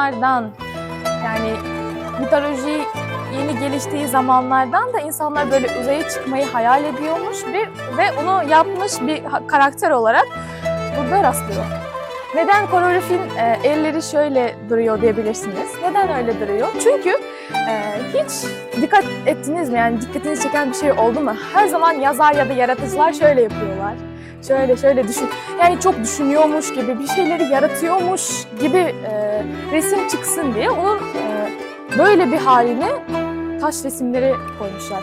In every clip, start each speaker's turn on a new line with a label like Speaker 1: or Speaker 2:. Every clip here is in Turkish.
Speaker 1: Zamanlardan yani mitoloji yeni geliştiği zamanlardan da insanlar böyle uzaya çıkmayı hayal ediyormuş bir ve onu yapmış bir karakter olarak burada rastlıyor. Neden koreografin e, elleri şöyle duruyor diyebilirsiniz. Neden öyle duruyor? Çünkü e, hiç dikkat ettiniz mi? Yani dikkatinizi çeken bir şey oldu mu? Her zaman yazar ya da yaratıcılar şöyle yapıyorlar. Şöyle şöyle düşün. Yani çok düşünüyormuş gibi, bir şeyleri yaratıyormuş gibi e, resim çıksın diye onun e, böyle bir haline taş resimleri koymuşlar.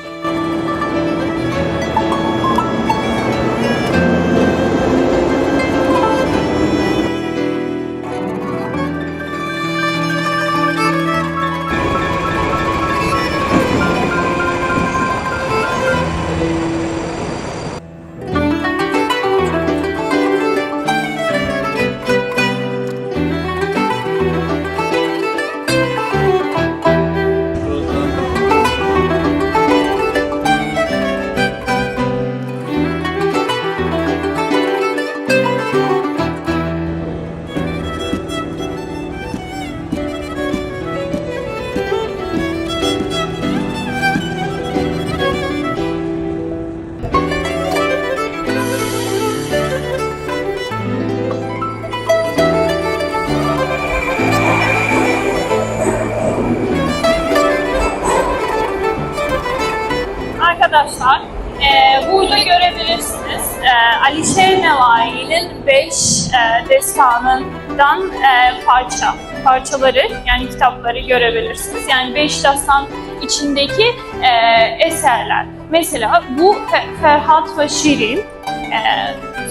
Speaker 2: Alişer Nevai'nin 5 e, destanından e, parça, parçaları yani kitapları görebilirsiniz. Yani 5 destan içindeki e, eserler. Mesela bu Fe- Ferhat ve Şirin, e,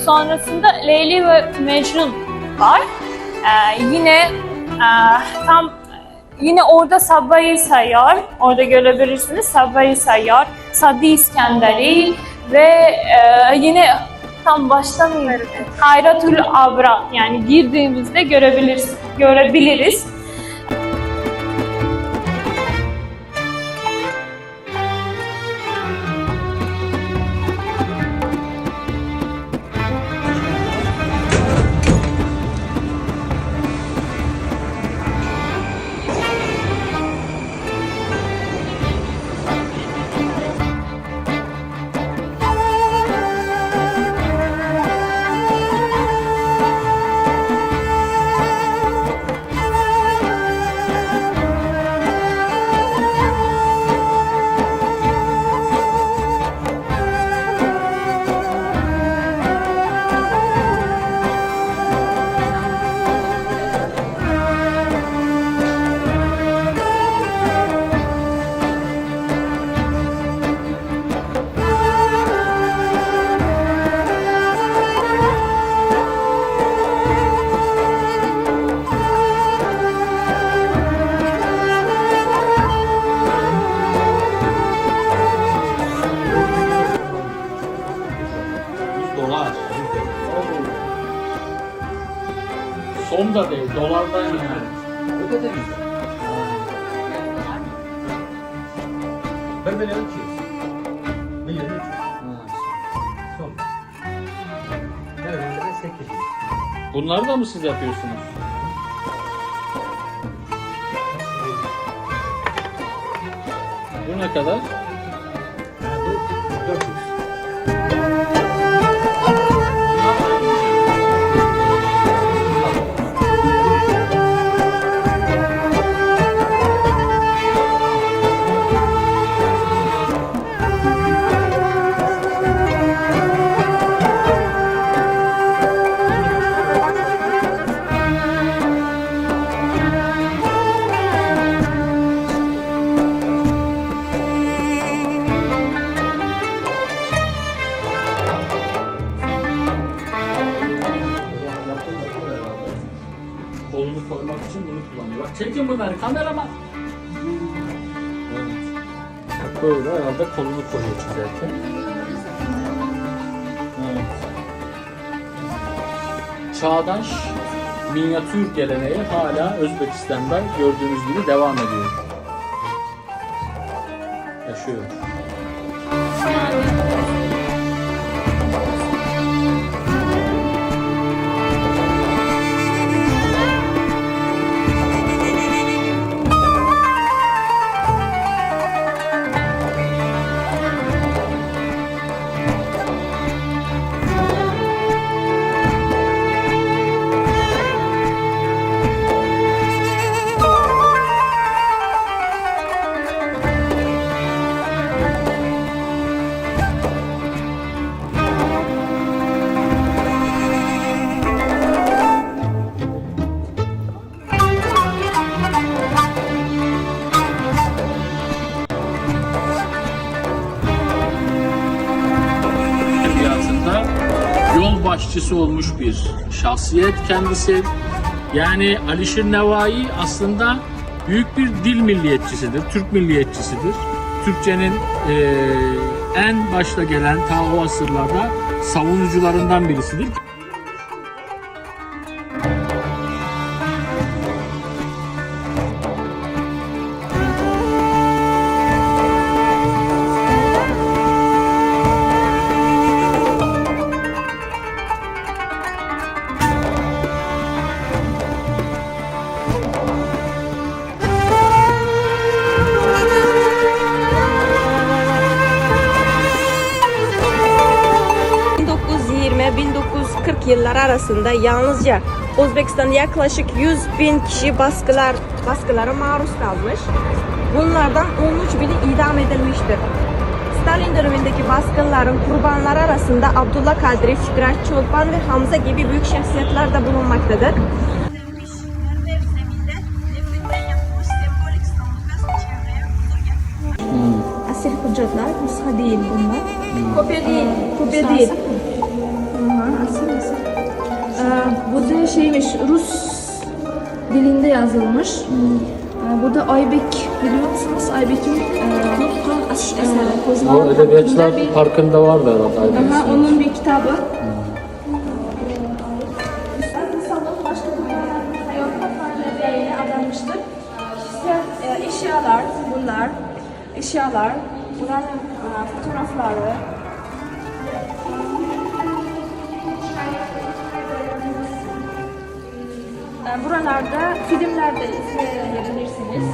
Speaker 2: sonrasında Leyli ve Mecnun var. E, yine e, tam Yine orada Sabri Sayyar, orada görebilirsiniz Sabri Sayyar, Sadi İskenderi ve e, yine tam başta mı? Hayratul Abra yani girdiğimizde görebiliriz. görebiliriz.
Speaker 3: Da değil, dolardan yani.
Speaker 4: Öyle de mi? Ben böyle 300. Milyon 300. Son. Evet, ben de 800.
Speaker 3: Bunları da mı siz yapıyorsunuz? Bu ne kadar?
Speaker 4: Bu 400.
Speaker 3: koymak için bunu kullanıyor. Bak çekin bunları kameraman. Evet. Bak Böyle herhalde kolunu koyuyor çizerken. Evet. Çağdaş minyatür geleneği hala Özbekistan'da gördüğünüz gibi devam ediyor. Yaşıyor. Milliyetçisi olmuş bir şahsiyet kendisi. Yani Alişir Nevai aslında büyük bir dil milliyetçisidir, Türk milliyetçisidir. Türkçenin eee, en başta gelen ta o asırlarda savunucularından birisidir.
Speaker 5: ...1920-1940 yılları arasında yalnızca Özbekistan'da yaklaşık 100 bin kişi baskılar baskılara maruz kalmış. Bunlardan 13 bini idam edilmiştir. Stalin dönemindeki baskınların kurbanları arasında Abdullah Kadri, Fikret Çolpan ve Hamza gibi büyük şahsiyetler de bulunmaktadır.
Speaker 6: Asil hücretler, nüsha değil bunlar.
Speaker 5: Kopya değil, kopya değil.
Speaker 6: Da şeymiş, Rus dilinde yazılmış. Ee, bu da Aybek biliyor musunuz? Aybek'in e,
Speaker 3: O
Speaker 6: hakkında
Speaker 3: edebiyatçılar
Speaker 6: bir-
Speaker 3: parkında vardı herhalde.
Speaker 6: Aha, onun bir kitabı.
Speaker 1: E, eşyalar bunlar. Eşyalar. Bunların e, fotoğrafları. Buralarda filmlerde izleyebilirsiniz.